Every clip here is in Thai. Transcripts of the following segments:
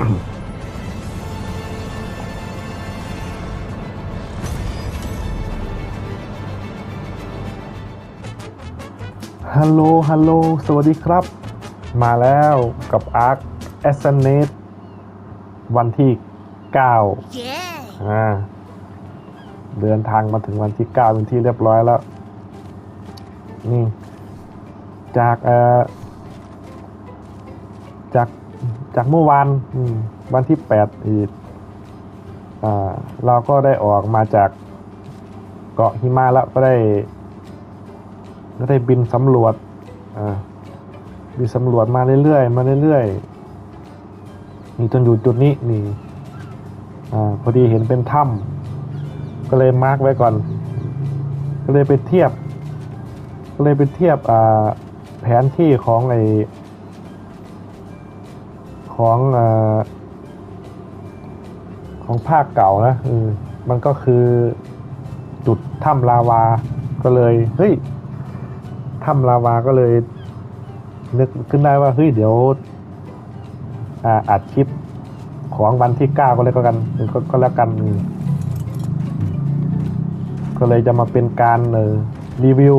ฮัลโหล ฮัลโหล สวัสดีครับ มาแล้วกับ Arc a s s a n a t e วันที่9 Yeah. อ่าเดินทางมาถึงวันที่9เป็นที่เรียบร้อยแล้ว นี่ จากเอ่อจาก จากเมื่อวานวันที่8อีกเราก็ได้ออกมาจากเกาะหิมะแล้วก็ได้ก็ได้บินสำรวจบินสำรวจมาเรื่อยๆมาเรื่อยๆนี่จนอยู่จุดนี้นี่อพอดีเห็นเป็นถ้ำก็เลยมาร์กไว้ก่อน ก็เลยไปเทียบ ก็เลยไปเทียบแผนที่ของไอ ของอของภาคเก่านะออมันก็คือจุดถ้ำลาวาก็เลยเฮ้ยถ้ำลาวาก็เลย นึกขึ้นได้ว่าเฮ้ยเดี๋ยวอ่าอัดคลิปของวันที่เก้าก็เลยก็กันก็ก็แล้วกัน ก็เลยจะมาเป็นการเออรีวิว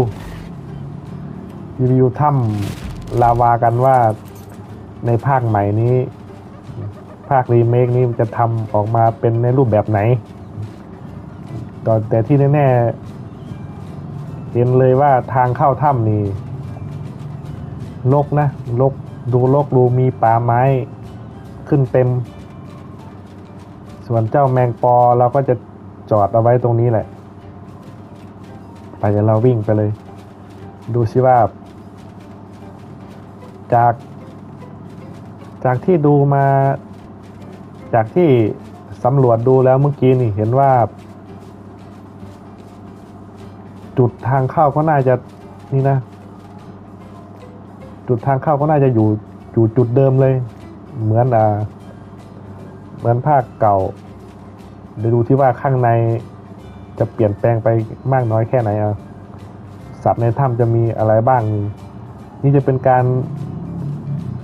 รีวิวถ้ำลาวากันว่า ในภาคใหม่นี้ ภาครีเมคนี้จะทำออกมาเป็นในรูปแบบไหนตอนแต่ที่แน่ๆเห็นเลยว่าทางเข้าถ้ำนี่ลกนะลกดูลกดูมีป่าไม้ขึ้นเต็ม ส่วนเจ้าแมงปอเราก็จะจอดเอาไว้ตรงนี้แหละ ไปเดี๋ยวเราวิ่งไปเลย ดูซิว่า จาก จากที่ดูมา จากที่สำรวจดูแล้วเมื่อกี้นี่เห็นว่า จุดทางเข้าก็น่าจะนี่นะ จุดทางเข้าก็น่าจะอยู่อยู่จุดเดิมเลย เหมือนอ่าเหมือนภาคเก่าเดี๋ยวดูที่ว่าข้างในจะเปลี่ยนแปลงไปมากน้อยแค่ไหนอะสัตว์ในถ้ำจะมีอะไรบ้าง นี่จะเป็นการ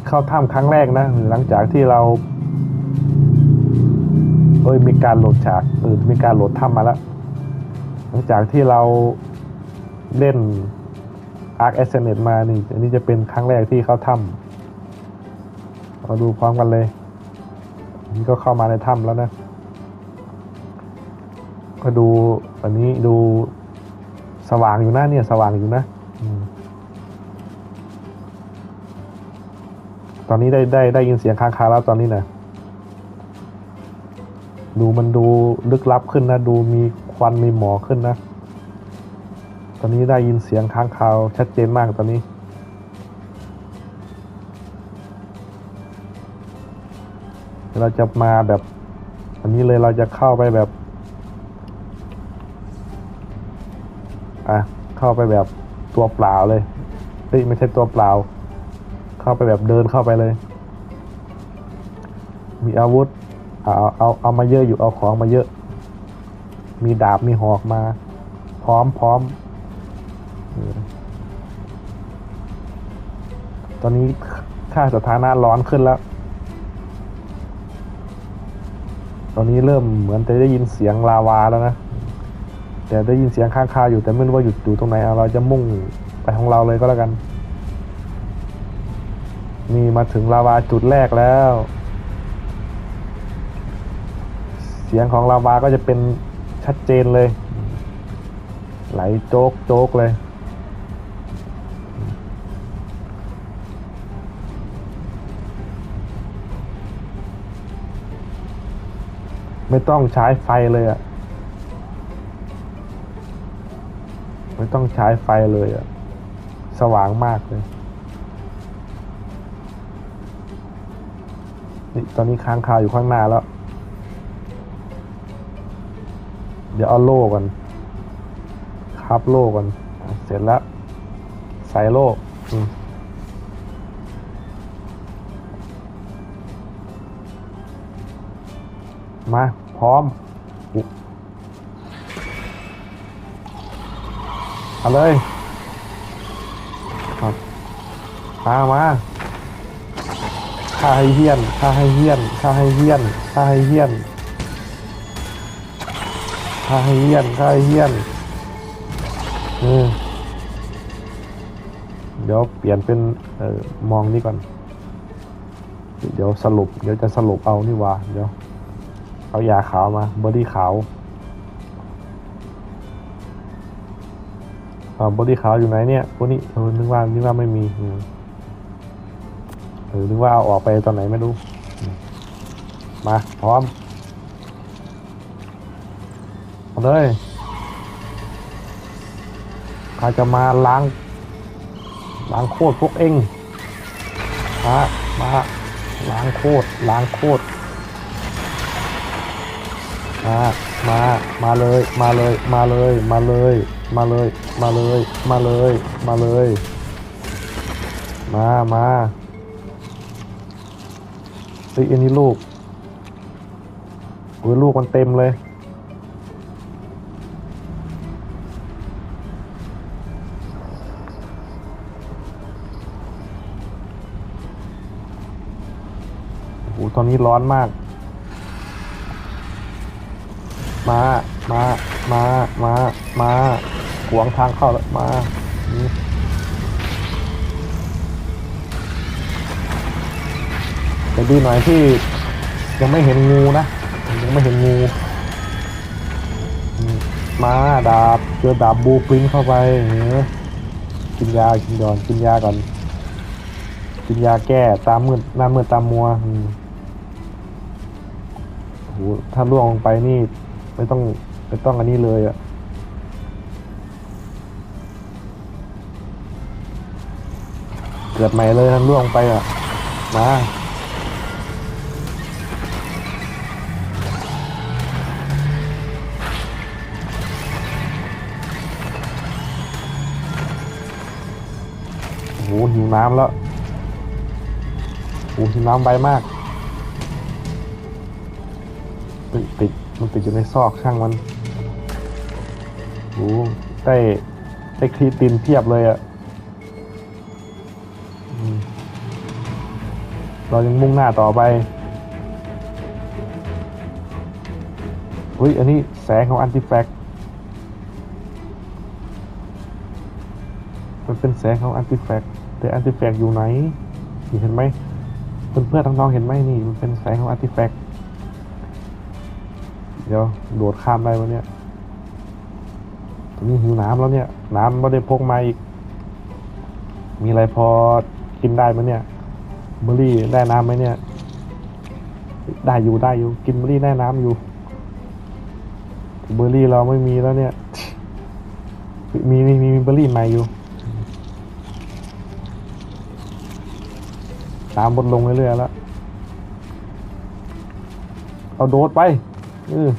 เข้าถ้ำครั้งแรกนะ หลังจากที่เราเอ้ยมีการโหลดฉากเออมีการโหลดถ้ำมาแล้ว หลังจากที่เราเล่น Arc a s c e n d มานี่ อันนี้จะเป็นครั้งแรกที่เข้าถ้ำมาดูพร้อมกันเลย นี่ก็เข้ามาในถ้ำแล้วนะ ก็ดูอันนี้ดูสว่างอยู่นะเนี่ยสว่างอยู่นะ ตอนนี้ได้ได้ได้ยินเสียงค้างคาวแล้วตอนนี้นะดูมันดูลึกลับขึ้นนะ ดูมีควันมีหมอกขึ้นนะ ตอนนี้ได้ยินเสียงค้างคาวชัดเจนมากตอนนี้ เราจะมาแบบ อันนี้เลยเราจะเข้าไปแบบ อะ เข้าไปแบบตัวเปล่าเลยเฮ้ยไม่ใช่ตัวเปล่า เข้าไปแบบเดินเข้าไปเลย มีอาวุธเอาเอาเอาเอามาเยอะอยู่เอาของมาเยอะ มีดาบมีหอกมา พร้อมพร้อมตอนนี้ค่าสถานะร้อนขึ้นแล้ว ตอนนี้เริ่มเหมือนจะได้ยินเสียงลาวาแล้วนะ แต่ได้ยินเสียงข้างคาวอยู่แต่ไม่รู้ว่าหยุดอยู่ตรงไหน เอาเราจะมุ่งไปของเราเลยก็แล้วกัน นี่มาถึงลาวาจุดแรกแล้ว เสียงของลาวาก็จะเป็นชัดเจนเลย ไหลโจกโจกเลย ไม่ต้องใช้ไฟเลยอะไม่ต้องใช้ไฟเลยอะสว่างมากเลย ตอนนี้ค้างคาวอยู่ข้างหน้าแล้ว เดี๋ยวเอาโล่ก่อนครับโล่ก่อนเสร็จแล้ว ใส่โล่มาพร้อมเอาเลยมามา ฆ่าให้เฮี้ยนฆ่าให้เฮี้ยนฆ่าให้เฮี้ยนฆ่าให้เฮี้ยนฆ่าให้เฮี้ยนฆ่าให้เฮี้ยนอืมเดี๋ยวเปลี่ยนเป็นเออมองนี่ก่อน เดี๋ยวสรุป เดี๋ยวจะสรุปเอานี่ว่าเดี๋ยวเอายาขาวมาบอดี้ขาวอ่าบอดี้ขาวอยู่ไหนเนี่ยพวกนี้เออนึกว่านึกว่าไม่มีอืม เออว่าเอาออกไปตอนไหนไม่รู้ มา พร้อมเอาเลยใครจะมาล้าง ล้างโคตรพวกเองมามาล้างโคตรล้างโคตรมา มา มาเลย มาเลย มาเลย มาเลย มาเลย มาเลย มาเลย มาเลย มา มา เฮ้ยอันนี้ลูกอุ้ยลูกมันเต็มเลยโอ้โหตอนนี้ร้อนมาก มา มา มา มา มาขวงทางเข้าแล้วมา ดีหน่อยที่ยังไม่เห็นงูนะ ยังไม่เห็นงู มาดาบเจอดาบบูปิงเข้าไปเออกินยากินก่อนกินยาก่อน กินยาแก้ตามมืดหน้ามืดตามมัวโอ้โหถ้าล่วงลงไปนี่ ไม่ต้องไม่ต้องอันนี้เลยอะเกิดใหม่เลยทั้งล่วงไปอะมา อ้หิวน้ำแล้วโอ้หิวน้ำไวมากติดติดมันติดอยู่ในซอกช่างมันโอ้ได้ได้ครีตินเพียบเลยอะเรายังมุ่งหน้าต่อไปอุ้ย อันนี้แสงของอันติแฟกมันเป็นแสงของอันติแฟก แต่อันติแฟกต์อยู่ไหนเห็นไหมเพื่อนเพื่อนๆน้องๆเห็นไหมนี่มันเป็นแสงของอันติแฟกต์เดี๋ยวโดดข้ามได้วะเนี่ยตอนนี้หิวน้ำแล้วเนี่ยน้ำไม่ได้พกมาอีก มีอะไรพอกินได้ไหมเนี่ยเบอร์รี่ได้น้ำไหมเนี่ย ได้อยู่ได้อยู่ กินเบอร์รี่ได้น้ำอยู่ เบอร์รี่เราไม่มีแล้วเนี่ย มีมีมีมีเบอร์รี่ใหม่อยู่ ตามบนลงเรื่อยๆแล้ว เอาโดดไปเออ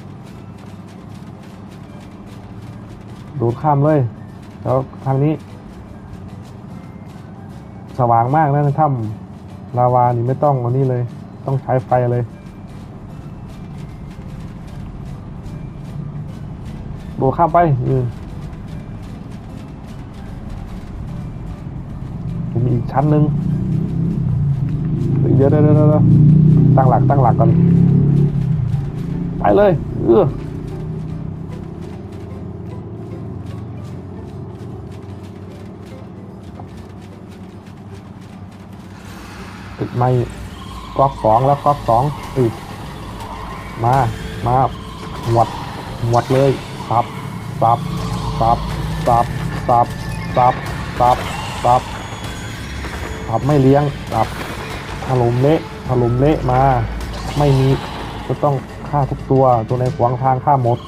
โดดข้ามเลย แล้วทางนี้ สว่างมากนะถ้ำลาวานี่ไม่ต้องอันนี้เลย ต้องใช้ไฟเลยโดดข้ามไปอืมมีอีกชั้นหนึ่ง ยวเดี๋ยวเดี๋ยวเดี๋ยวตั้งหลักตั้งหลักก่อนไปเลยเออติดไม่ก๊อกสองแล้วก๊อกสองอีกมามาหวดหวดเลยสับสับสับสับสับสับสับสับสับไม่เลี้ยงสับ ถล่มเละถล่มเละมา ไม่มีก็ต้องฆ่าทุกตัวตัวไหนขวางทางฆ่าหมด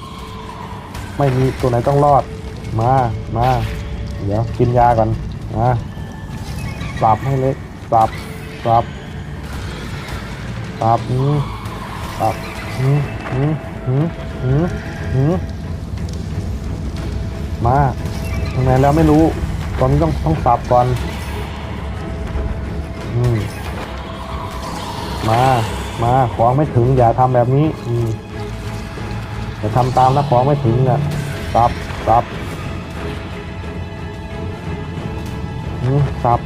ไม่มีตัวไหนต้องรอดมามาเดี๋ยวกินยาก่อนนะสับให้เละสับสับสับอืมสับอืมอืมอืมอืมอืมมาทำไงแล้วไม่รู้ตอนนี้ต้องต้องสับก่อน อืม มา มาของไม่ถึงอย่าทำแบบนี้ อืมอย่าทำตามนะของไม่ถึงอะสับสับอืมสับ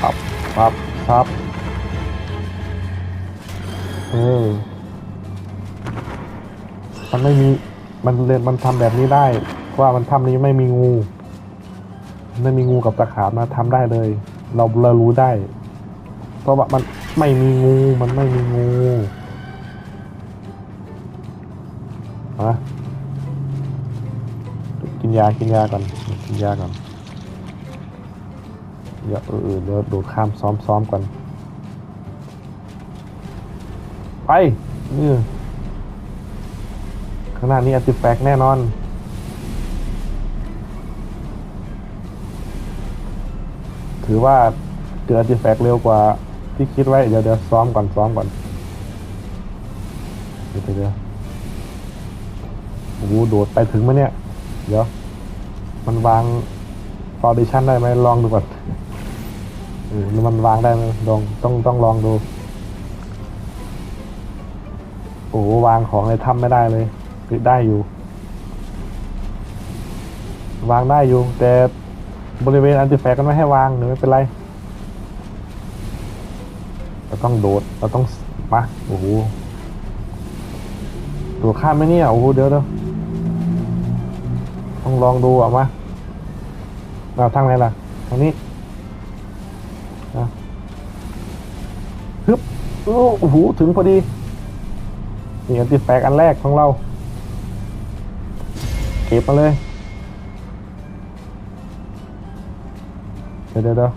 สับสับสับเออมันไม่มีมันเลยมันทำแบบนี้ได้เพราะว่ามันทำนี้ไม่มีงูไม่มีงูกับตะขาบนะทำได้เลย เราเรารู้ได้ เพราะว่ามัน ไม่มีงูมันไม่มีงูอะกินยากินยาก่อนกินยาก่อนเดี๋ยวเออเออเดี๋ยวดูดข้ามซ้อมซ้อมก่อนไปนี่ข้างหน้านี้อัติแฟกแน่นอนถือว่าเจออัติแฟกเร็วกว่า ที่คิดไว้เดี๋ยวเดี๋ยวซ้อมก่อนซ้อมก่อนเดี๋ยวเดี๋ยวเดี๋ยวโอ้โหโดดไปถึงไหมเนี่ย เดี๋ยว มันวางฟาวเดชั่นได้ไหมลองดูก่อนเออมันวางได้ไหมลองต้องต้องลองดู โอ้โหวางของในถ้ำไม่ได้เลยคือได้อยู่ วางได้อยู่ แต่บริเวณอันติแฟกก็ไม่ให้วางหรือไม่เป็นไร ต้องโดด เราต้องมาโอ้โหโดดข้ามไหมเนี่ย โอ้โห เดี๋ยวเดี๋ยวต้องลองดูอะมาเราทางไหนล่ะ ทางนี้นะฮึบโอ้โห ถึงพอดี นี่อันติแฟกอันแรกของเรา เก็บมาเลย เดี๋ยวเดี๋ยวเดี๋ยว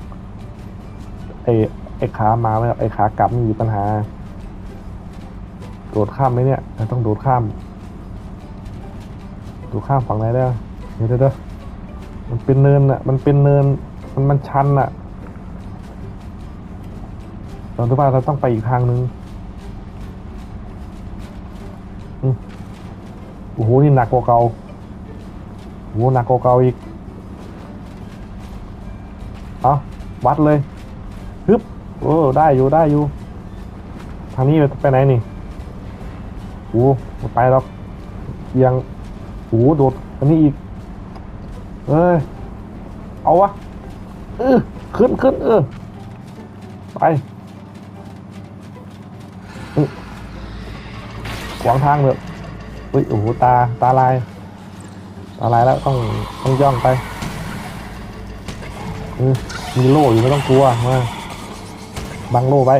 ไอ อ้ขามาไมครับไอ้ขากลับมีปัญหา โดดข้ามไหมเนี่ยต้องโดดข้ามโดดข้ามฝั่งไหนได้เดี๋ยวเดี๋ยวมันเป็นเนินอะมันเป็นเนิน มันมันชันอะเราคิดว่าเราต้องไปอีกทางนึงโอ้โห นี่หนักกว่าเก่าโอ้โหหนักกว่าเก่าอีก เอาวัดเลย ฮึบ โอ้ได้อยู่ได้อยู่ ทางนี้ไปไหนนี่โอ้ไปหรอกยังโอ้โดดอันนี้อีก เอ้ย เอาวะเออขึ้นขึ้นเออไปขวางทางเลยอุ้ยโอ้โหตาตาลายตาลายแล้วต้องต้องย่องไปมีโล่อยู่ไม่ต้องกลัวมา บังโล่ไว้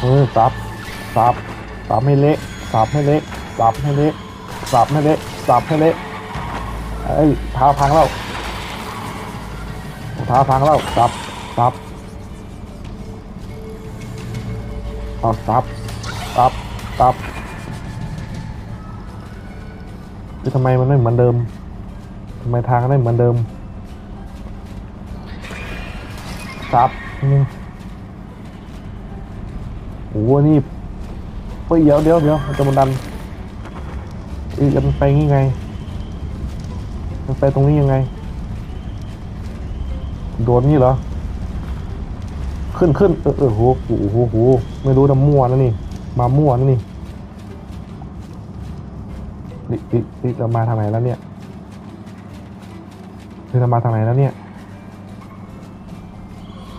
เออสับสับสับให้เละสับให้เละสับให้เละสับให้เละสับให้เละเอ้ยท้าพังแล้วท้าพังแล้วสับสับเอาสับสับสับทำไมมันไม่เหมือนเดิมทำไมทางไม่เหมือนเดิมซับอืม หนี่เฮ้ยเดี๋ยวเดี๋ยวเดี๋ยวจะมันดันอ้ยจะมันไปงี้ไง มันไปตรงนี้ยังไง โดดนี่เหรอ ขึ้นขึ้นเออเออโหโหโหโหไม่รู้นะมั่วนะนี่ มามั่วนะนี่นี่นี่นี่เรามาทางไหนแล้วเนี่ยนี่เรามาทางไหนแล้วเนี่ย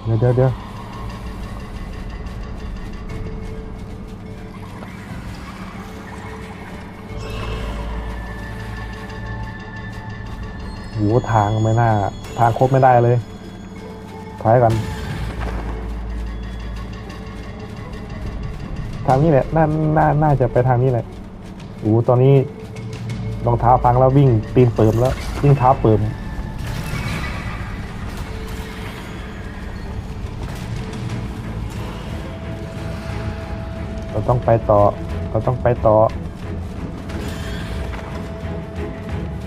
เดี๋ยวเดี๋ยวเดี๋ยว โหทางไม่น่า ทางครบไม่ได้เลยถอยก่อนทางนี้แหละน่าน่าน่าจะไปทางนี้แหละโอ้โหตอนนี้รองเท้าพังแล้ววิ่งตีนเปิมแล้ววิ่งเท้าเปิมเราต้องไปต่อ เราต้องไปต่อ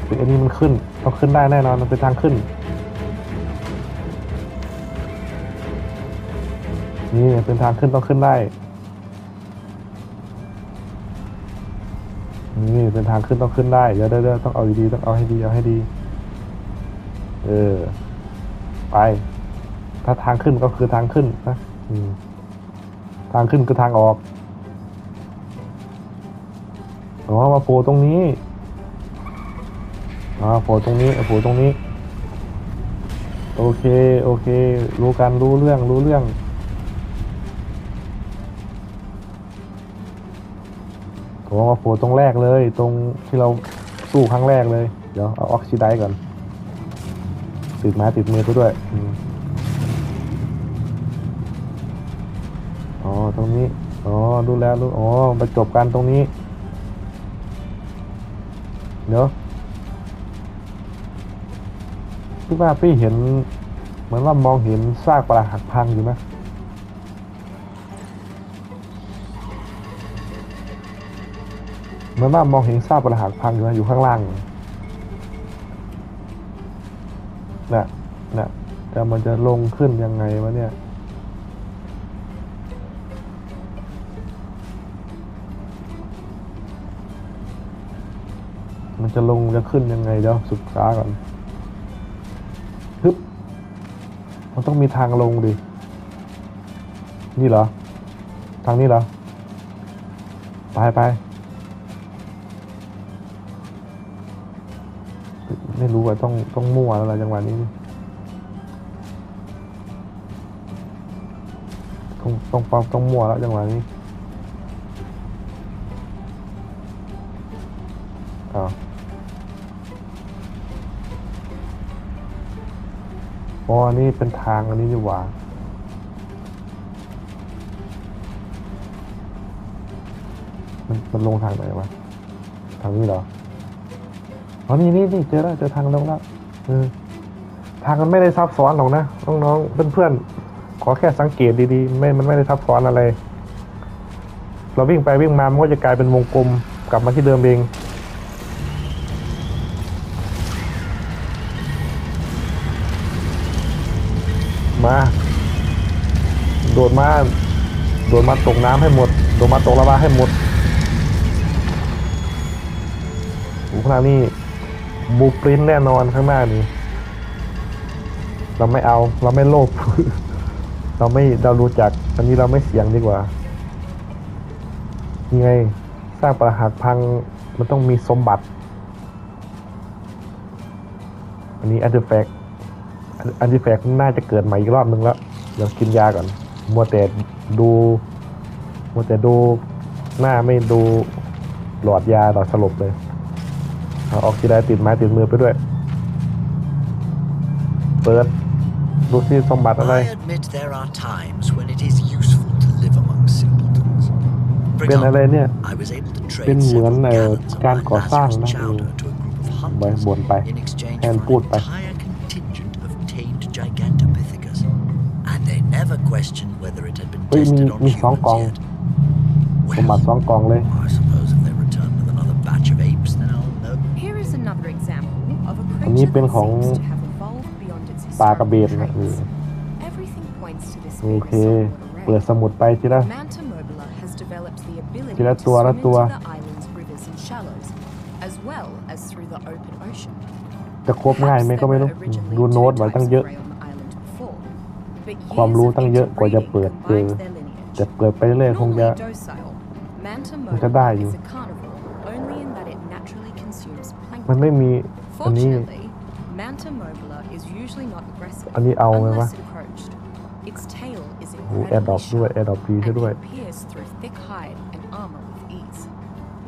เฮ้ยอันนี้มันขึ้น ต้องขึ้นได้แน่นอนมันเป็นทางขึ้น นี่เป็นทางขึ้นต้องขึ้นได้ นี่เป็นทางขึ้นต้องขึ้นได้เดี๋ยวเดี๋ยวต้องเอาดีๆต้องเอาให้ดีเอาให้ดี เออ ไป ถ้าทางขึ้นก็คือทางขึ้นนะทางขึ้นคือทางออกอ๋อมาโผล่ตรงนี้ อ๋อโผล่ตรงนี้โผล่ตรงนี้ โอเคโอเค รู้กันรู้เรื่องรู้เรื่องอ้มาโผล่ตรงแรกเลย ตรงที่เราสู้ครั้งแรกเลย เดี๋ยวเอาออกซิไดก่อนติดไม้ติดมือกูด้วยอ๋อตรงนี้ อ๋อดูแล้วรู้อ๋อมาจบกันตรงนี้ เดี๋ยว พี่ว่าพี่เห็น เหมือนว่ามองเห็นซากปลาหักพังอยู่ไหมเหมือนว่ามองเห็นซากปลาหักพังอยู่นะอยู่ข้างล่างน่ะน่ะแต่มันจะลงขึ้นยังไงวะเนี่ยมันจะลงจะขึ้นยังไงเดี๋ยวศึกษาก่อน มันต้องมีทางลงดิ นี่เหรอ ทางนี้เหรอ ไปไป ไม่รู้ว่าต้องต้องมั่วแล้วละจังหวะนี้ ต้องต้องต้องต้องมั่วแล้วจังหวะนี้ อ๋ออันนี้เป็นทางอันนี้ดีกว่ามันมันลงทางไหนวะ ทางนี้เหรอ อ๋อ นี่นี่นี่เจอแล้วเจอทางลงแล้วเออทางมันไม่ได้ซับซ้อนหรอกนะ น้องๆ เพื่อนๆ ขอแค่สังเกตดีๆ ไม่ มันไม่ได้ซับซ้อนอะไร เราวิ่งไปวิ่งมา มันก็จะกลายเป็นวงกลมกลับมาที่เดิมเอง โดดมาโดดมาตกน้ำให้หมด โดดมาตกระบาให้หมดโอ้ข้างหน้านี่บูปรินแน่นอนข้างหน้านี้ เราไม่เอาเราไม่โลภเราไม่เรารู้จัก อันนี้เราไม่เสี่ยงดีกว่ายังไงสร้างปราหักพังมันต้องมีสมบัติ อันนี้อันเดอร์แฟกอันเดอร์แฟกน่าจะเกิดใหม่อีกรอบนึงแล้วเดี๋ยวกินยาก่อน มัวแต่ดูมัวแต่ดูหน้าไม่ดูหลอดยาหลอดสลบเลยเอาออกซิไดติดไม้ติดมือไปด้วย เปิดดูซิสมบัติอะไร I admit there are times when it is useful to live among simpletons. For เป็นอะไร example, เนี่ย I was able to เป็น trade เหมือน several เอ่อ gallons of การ my ก่อสร้าง Lazarus นะ chowder to a group of ไว้ hunters บ่นไป in exchange แทน for พูด an ไป never questioned whether it had been เฮ้ยมี tested on มีสองกล่อง humans yet. สมบัติสองกล่องเลย I suppose if they return with another batch of apes, then I'll know. Here is another example of a อันนี้ creature เป็น that ของ seems to have evolved beyond its ปลากระเบน historical นะเออ traits. Everything points to this โอ being เค a saltwater เปิด ray. สมุดไปทีละ Manta mobila has developed the ability ทีละ to ตัว swim ละตัว into the island's rivers and shallows, as well as through the open ocean. จะครบง่ายไหม Perhaps ก็ there ไม่ were รู้ originally ดูโน้ต two ไว้ types ตั้ง of เยอะ ความรู้ years of ตั้งเยอะกว่าจะเปิดเจอ interbreeding combined their จะ lineage. เปิดไปเรื่อยๆคงจะ Normally docile, Manta คงจะได้ mobila อยู่ is a carnivore only in that it naturally consumes มัน plankton. ไม่มีอันนี้ Fortunately, Manta mobila is usually not aggressive อันนี้เอาไหมวะ unless approached. Its tail is โอ้แอดดอ incredibly ปด้วย sharp แอดดอปดีซะ and ด้วย can pierce through thick hide and armor with ease.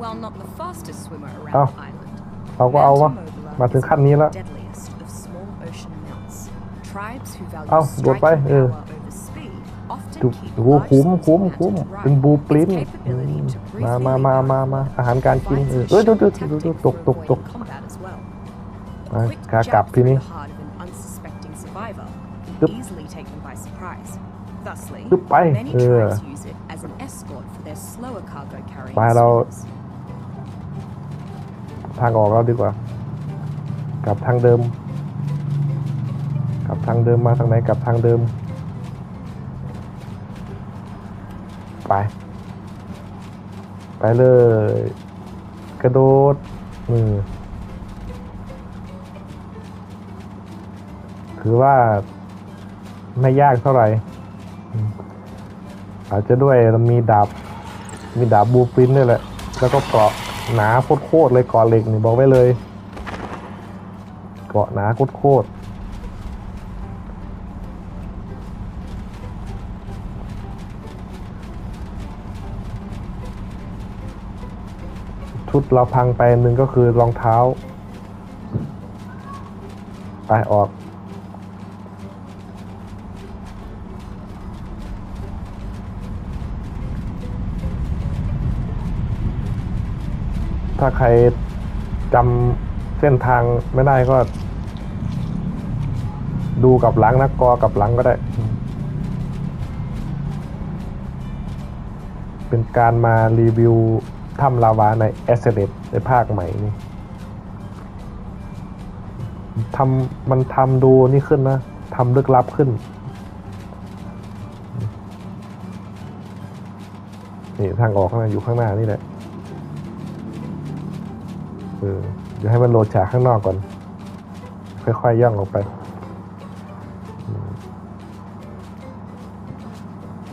While not the fastest swimmer around Ao. the island, เอาก็เอาวะ Manta mobila มาถึง is ขั้นนี้แล้ว เอ้าโดดไป striking เออ power over speed often ดู keep โอ้โห large คุ้ม sums of คุ้ม Manta คุ้ม to เป็น ride. บูปริน Its ท์ capability to มา briefly มามา leap มา out มา of อาหารการกิน provides เออ a เอ้ยดูดู sharp ดูดู tactic ต for กตกตก avoiding combat as well. อะ A quick ขากลับ jab ที through นี้ the heart of an unsuspecting survivor Yep. can easily take them by surprise. Thusly, ปึ๊บไป many เออ tribes use it as an escort for their slower cargo carrying ไปเรา swimmers. ทางออกแล้วดีกว่า กลับทางเดิม กลับทางเดิมมาทางไหนกลับทางเดิม ไป ไปเลย กระโดดมือถือว่าไม่ยากเท่าไหร่ อาจจะด้วยมีดาบ มีดาบบูปินท์ด้วยแหละ แล้วก็เกาะหนาโคตรเลยเกาะเหล็กนี่บอกไว้เลย เกาะหนาโคตร เราพังไปหนึ่งก็คือรองเท้า ไปออกถ้าใครจำเส้นทางไม่ได้ก็ ดูกับหลังนะกอกับหลังก็ได้ เป็นการมารีวิว ถ้ำลาวาใน a s c e n d ในภาคใหม่นี่ทำมันทำดูนี่ขึ้นนะทำลึกลับขึ้น นี่ทางออกนะอยู่ข้างหน้านี่แหละเออเดี๋ยวให้มันโหลดฉากข้างนอกก่อน ค่อยๆย่องออกไป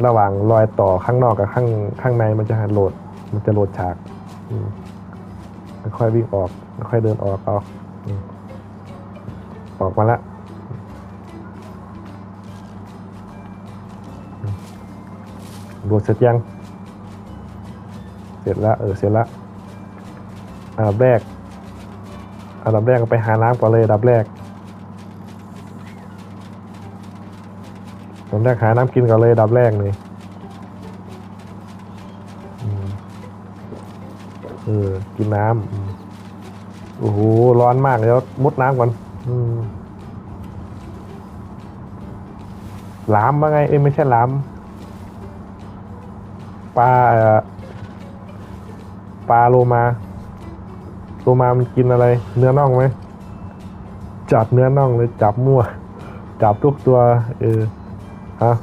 ระหว่างรอยต่อข้างนอกกับข้างข้างในมันจะโหลด มันจะโหลดฉากค่อยวิ่งออก ค่อยเดินออกออกอออกมาละโหลดเสร็จยัง เสร็จล้วเออเสร็จล้วอันดับแรกอันดับแรกก็ไปหาน้ำก่อนเลยอันดับแรกอันดับแรกหาน้ำกินก่อนเลยอันดับแรกเลย กินน้ำโอ้โหร้อนมากเดี๋ยวมุดน้ำก่อนหลามว่าไงเอ้ยไม่ใช่หลามปลาปลาโลมาโลมามันกินอะไร เนื้อน่องไหมจับเนื้อน่องเลยจับมั่ว จับทุกตัว เออฮะ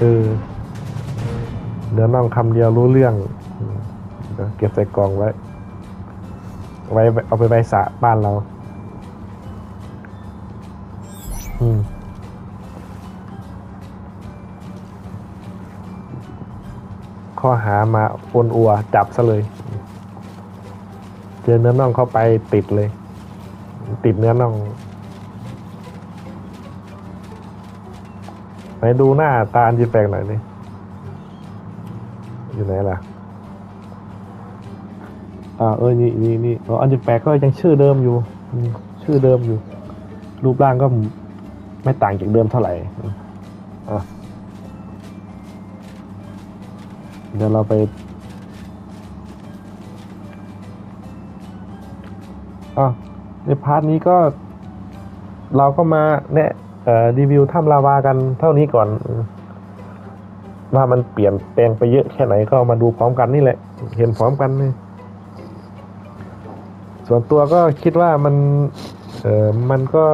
เออเนื้อน่องคำเดียวรู้เรื่อง เดี๋ยวเก็บใส่กล่องไว้ ไว้เอาไปไว้สะบ้านเรา อืมข้อหามาปนอัวจับซะเลย เจอเนื้อน่องเข้าไปติดเลย ติดเนื้อน่องไหนดูหน้าตาอันจีแปลกหน่อยนี่อยู่ไหนล่ะ อ่าเออนี่นี่นี่อันจีแปลกก็ยังชื่อเดิมอยู่ชื่อเดิมอยู่ รูปร่างก็ไม่ต่างจากเดิมเท่าไหร่เดี๋ยวเราไปอะในพาร์ทนี้ก็เราก็มาเนี่ยเอ่อรีวิวถ้ำลาวากันเท่านี้ก่อน ว่ามันเปลี่ยนแปลงไปเยอะแค่ไหนก็มาดูพร้อมกันนี่แหละ เห็นพร้อมกันเลย ส่วนตัวก็คิดว่ามันเออมันก็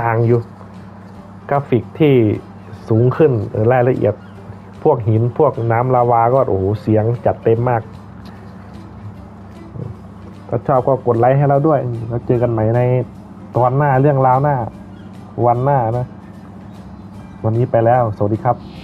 ต่างอยู่ กราฟิกที่สูงขึ้นเออรายละเอียด พวกหินพวกน้ำลาวาก็โอ้โหเสียงจัดเต็มมากถ้าชอบก็กดไลค์ให้เราด้วย แล้วเจอกันใหม่ในตอนหน้าเรื่องราวหน้า วันหน้านะ วันนี้ไปแล้ว สวัสดีครับ